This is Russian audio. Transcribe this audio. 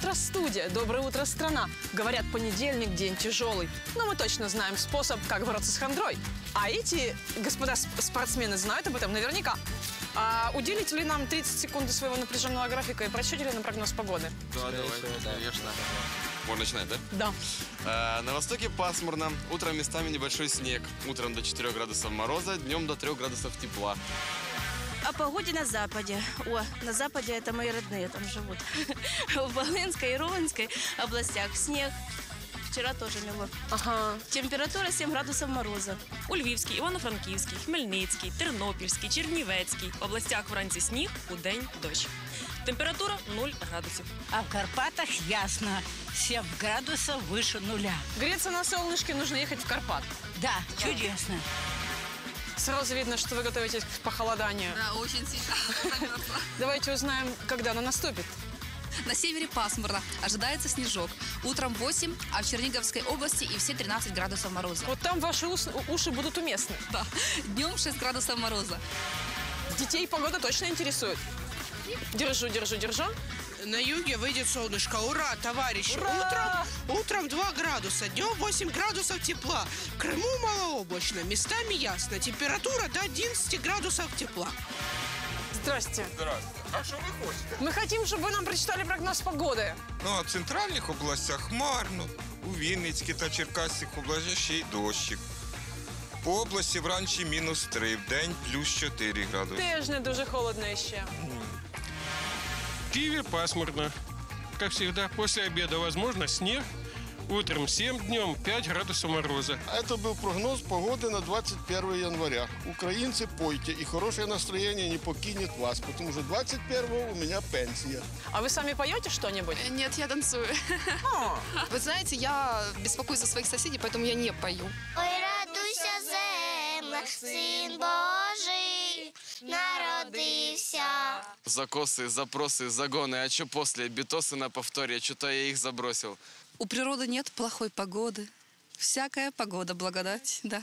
утро, студия! Доброе утро, страна! Говорят, понедельник – день тяжелый. Но мы точно знаем способ, как бороться с хандрой. А эти господа сп- спортсмены знают об этом наверняка. А уделите ли нам 30 секунд своего напряженного графика и прочтете ли нам прогноз погоды? Да, давай, конечно. Можно начинать, да? Да. Э, На востоке пасмурно, утром местами небольшой снег. Утром до 4 градусов мороза, днем до 3 градусов тепла О погоде на Западе. О, на Западе это мои родные там живут. В Волынской и Ровенской областях снег. Вчера тоже мело. Ага. Температура 7 градусов мороза. У Львівській, Івано-Франківській, Хмельницькій, Тернопільській, Чернівецькій областях вранці сніг, у день дощ. Температура 0 градусів. А в Карпатах ясно, 7 градусов выше нуля. Греться на солнышке нужно ехать в Карпат. Да, чудесно. Сразу видно, что вы готовитесь к похолоданию. Да, очень сильно замерзла. Давайте узнаем, когда она наступит. На севере пасмурно. Ожидается снежок. Утром 8, а в Черниговской области и все 13 градусов мороза. Вот там ваши ус- уши будут уместны. Да. Днем 6 градусов мороза. Детей погода точно интересует. Держу, держу, держу. На юге выйдет солнышко. Ура, товарищи! Ура! Утром, утром 2 градуса, днем 8 градусов тепла. В Крыму малооблачно, местами ясно. Температура до 11 градусов тепла. Здрасте. Здравствуйте. А що ви хочете? Мы хотим, чтобы вы нам прочитали прогноз погоды. Ну, а в центральних областях хмарно. У Вінницькій та Черкаських областях ще й дощик. По області вранці мінус 3, в день плюс 4 градуси. Теж не дуже холодно ще. В Киеве пасмурно. Как всегда, после обеда возможно снег. Утром 7, днем 5 градусов мороза. Это был прогноз погоды на 21 января. Украинцы, пойте, и хорошее настроение не покинет вас, потому что 21 у меня пенсия. А вы сами поете что-нибудь? Нет, я танцую. О, Вы знаете, я беспокоюсь за своих соседей, поэтому я не пою. Ой, радуйся, земле, син Божий народився. Закосы, запросы, загоны, а что после? Битосы на повторе, что-то я их забросил. У природы нет плохой погоды. Всякая погода благодать, да.